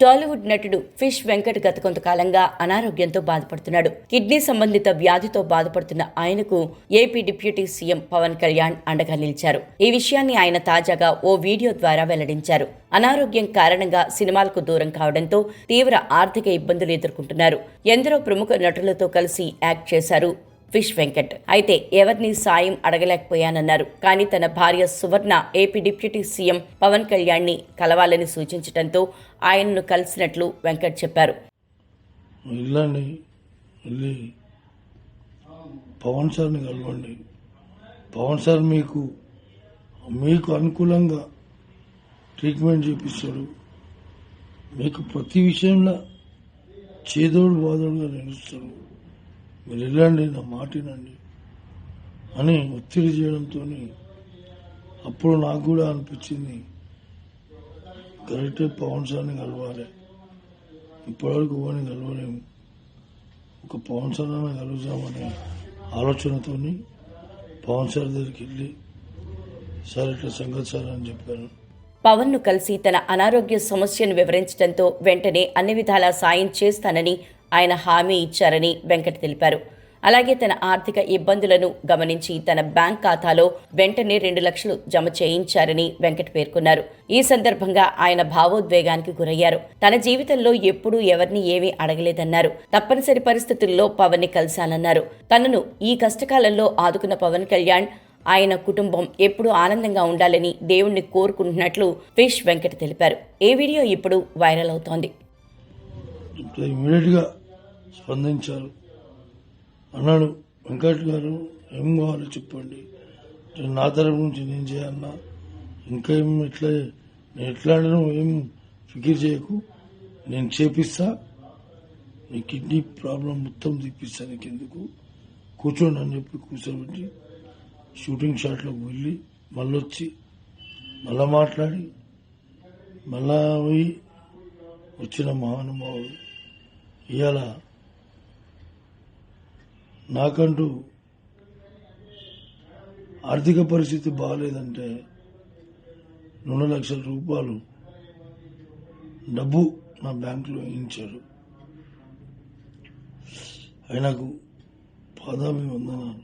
టాలీవుడ్ నటుడు ఫిష్ వెంకట్ గత కొంతకాలంగా అనారోగ్యంతో బాధపడుతున్నాడు. కిడ్నీ సంబంధిత వ్యాధితో బాధపడుతున్న ఆయనకు AP deputy CM Pawan Kalyan అండగా నిలిచారు. ఈ విషయాన్ని ఆయన తాజాగా ఓ వీడియో ద్వారా వెల్లడించారు. అనారోగ్యం కారణంగా సినిమాలకు దూరం కావడంతో తీవ్ర ఆర్థిక ఇబ్బందులు ఎదుర్కొంటున్నారు. ఎందరో ప్రముఖ నటులతో కలిసి యాక్ట్ చేశారు ఫిష్ వెంకట్ అయితే ఎవరిని సాయం అడగలేకపోయానన్నారు. కానీ తన భార్య Suvarna AP deputy CM Pawan కళ్యాణ్ని కలవాలని సూచించడంతో ఆయనను కలిసినట్లు వెంకట్ చెప్పారు. పవన్ సార్ని కలవండి. పవన్ సార్ మీకు మీకు అనుకూలంగా ట్రీట్మెంట్ చేపిస్తాడు. మీకు ప్రతి విషయంలో చేదోడు బాదోడుగా నిలుస్తాడు. మీరు వెళ్ళండి నా మాటినండి అని ఒత్తిడి చేయడంతో అప్పుడు నాకు కూడా అనిపించింది కరెక్ట్ పవన్ సార్ని కలవాలి. ఇప్పటివరకు ఎవరిని కలవలేము ఒక పవన్ సార్ అన్న ఆలోచనతో పవన్ సార్ దగ్గరికి వెళ్ళి సార్ ఇట్లా సంగతి సార్ అని చెప్పాను. పవన్ను కలిసి తన అనారోగ్య సమస్యను వివరించడంతో వెంటనే అన్ని విధాలా సాయం చేస్తానని ఆయన హామీ ఇచ్చారని వెంకట్ తెలిపారు. అలాగే తన ఆర్థిక ఇబ్బందులను గమనించి తన బ్యాంక్ ఖాతాలో వెంటనే రెండు లక్షలు జమ చేయించారని వెంకట్ పేర్కొన్నారు. ఈ సందర్భంగా ఆయన భావోద్వేగానికి గురయ్యారు. తన జీవితంలో ఎప్పుడూ ఎవరిని ఏమీ అడగలేదన్నారు. తప్పనిసరి పరిస్థితుల్లో పవన్ని కలిశానన్నారు. తనను ఈ కష్టకాలంలో ఆదుకున్న పవన్ కళ్యాణ్ ఆయన కుటుంబం ఎప్పుడూ ఆనందంగా ఉండాలని దేవుణ్ణి కోరుకుంటున్నట్లు ఫిష్ వెంకట్ తెలిపారు. ఈ వీడియో ఇప్పుడు వైరల్ అవుతోంది? ఇట్లా ఇమీడియట్గా స్పందించారు. అన్నాడు వెంకట్ గారు ఏం కావాలో చెప్పండి. నా తరపు నుంచి నేను చేయాలన్నా? ఇంకా ఏం ఎట్లా నేను ఎట్లా ఏం ఫికిర్ చేయకు. నేను చేపిస్తా. నీ కిడ్నీ ప్రాబ్లం మొత్తం తీపిస్తా నీకు ఎందుకు కూర్చోండి అని చెప్పి కూర్చోబెట్టి షూటింగ్ షాట్లోకి వెళ్ళి మళ్ళీ వచ్చి మళ్ళా మాట్లాడి మళ్ళా పోయి వచ్చిన మహానుభావుడు ఇవాళ నాకంటూ ఆర్థిక పరిస్థితి బాగాలేదంటే రెండు లక్షల రూపాయలు డబ్బు నా బ్యాంకులో వేయించాడు ఆయనకు పాదాభి వందనాలు